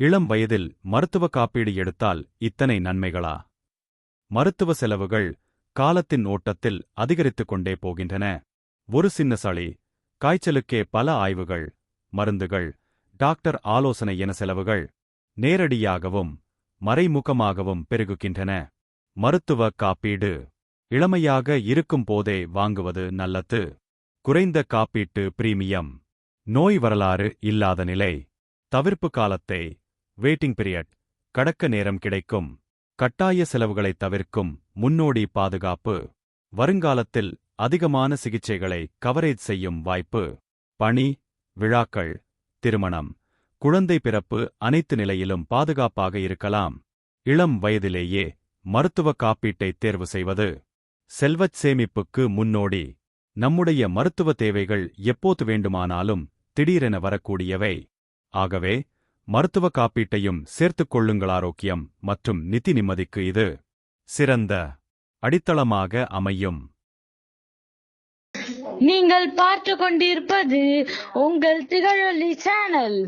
இளம் வயதில் மருத்துவ காப்பீடு எடுத்தால் இத்தனை நன்மைகளா? மருத்துவ செலவுகள் காலத்தின் ஓட்டத்தில் அதிகரித்துக் கொண்டே போகின்றன. ஒரு சின்ன சளி காய்ச்சலுக்கே பல ஆய்வுகள் மருந்துகள் டாக்டர் ஆலோசனை என செலவுகள் நேரடியாகவும் மறைமுகமாகவும் பெருகுகின்றன. மருத்துவ காப்பீடு இளமையாக இருக்கும் போதே வாங்குவது நல்லது. குறைந்த காப்பீட்டு பிரீமியம் நோய் வரலாறு இல்லாத நிலை தவிர்ப்பு காலத்தை வெயிட்டிங் பீரியட் கடக்க நேரம் கிடைக்கும் கட்டாய செலவுகளை தவிர்க்கும் முன்னோடி பாதுகாப்பு வருங்காலத்தில் அதிகமான சிகிச்சைகளை கவரேஜ் செய்யும் வாய்ப்பு பணி விழாக்கள் திருமணம் குழந்தை பிறப்பு அனைத்து நிலையிலும் பாதுகாப்பாக இருக்கலாம். இளம் வயதிலேயே மருத்துவ காப்பீட்டை தேர்வு செய்வது செல்வச் சேமிப்புக்கு முன்னோடி நம்முடைய மருத்துவ தேவைகள் எப்போது வேண்டுமானாலும் திடீரென வரக்கூடியவை. ஆகவே மருத்துவ காப்பீட்டையும் சேர்த்துக் கொள்ளுங்கள் ஆரோக்கியம் மற்றும் நிதி நிம்மதிக்கு இது சிறந்த அடித்தளமாக அமையும். நீங்கள் பார்த்து கொண்டிருப்பது உங்கள் திகழொலி சேனல்.